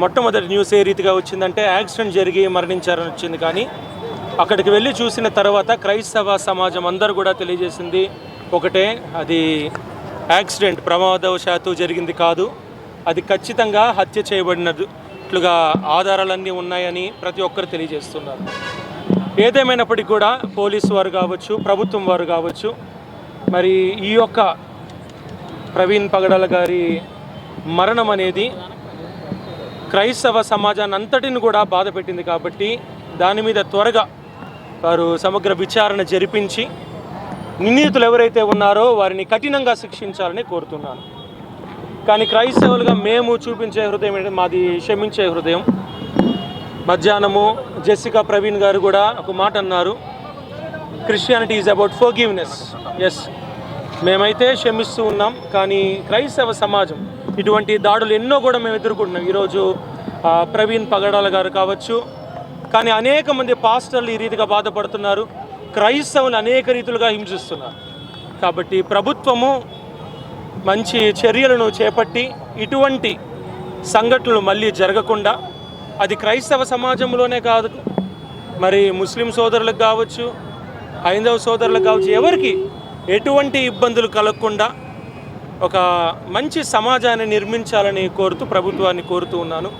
మొట్టమొదటి న్యూస్ ఏ రీతిగా వచ్చిందంటే యాక్సిడెంట్ జరిగి మరణించారని వచ్చింది కానీ అక్కడికి వెళ్ళి చూసిన తర్వాత క్రైస్తవ సమాజం అందరూ కూడా తెలియజేసింది ఒకటే అది యాక్సిడెంట్ ప్రమాదవశాత్తు జరిగింది కాదు అది ఖచ్చితంగా హత్య చేయబడినట్లుగా ఆధారాలన్నీ ఉన్నాయని ప్రతి ఒక్కరు తెలియజేస్తున్నారు. ఏదేమైనప్పటికీ కూడా పోలీసు వారు కావచ్చు ప్రభుత్వం వారు కావచ్చు మరి ఈ యొక్క ప్రవీణ్ పగడాల గారి మరణం అనేది క్రైస్తవ సమాజాన్ని అంతటిని కూడా బాధ పెట్టింది కాబట్టి దాని మీద త్వరగా వారు సమగ్ర విచారణ జరిపించి నిందితులు ఎవరైతే ఉన్నారో వారిని కఠినంగా శిక్షించాలని కోరుతున్నాను. కానీ క్రైస్తవులుగా మేము చూపించే హృదయం ఏంటంటే మాది క్షమించే హృదయం. మధ్యాహ్నము జెస్సికా ప్రవీణ్ గారు కూడా ఒక మాట అన్నారు. Christianity is about forgiveness ఎస్ మేమైతే క్షమిస్తూ ఉన్నాం. కానీ క్రైస్తవ సమాజం ఇటువంటి దాడులు ఎన్నో కూడా మేము ఎదుర్కొంటున్నాం. ఈరోజు ప్రవీణ్ పగడాల గారు కావచ్చు. కానీ అనేక మంది పాస్టర్లు ఈ రీతిగా బాధపడుతున్నారు. క్రైస్తవులు అనేక రీతులుగా హింసిస్తున్నారు. కాబట్టి ప్రభుత్వము మంచి చర్యలను చేపట్టి ఇటువంటి సంఘటనలు మళ్ళీ జరగకుండా అది క్రైస్తవ సమాజంలోనే కాదు మరి ముస్లిం సోదరులకు కావచ్చు హైందవ సోదరులకు కావచ్చు ఎవరికి ఎటువంటి ఇబ్బందులు కలగకుండా ఒక మంచి సమాజాన్ని నిర్మించాలని కోరుతూ ప్రభుత్వాన్ని కోరుతూ ఉన్నాను.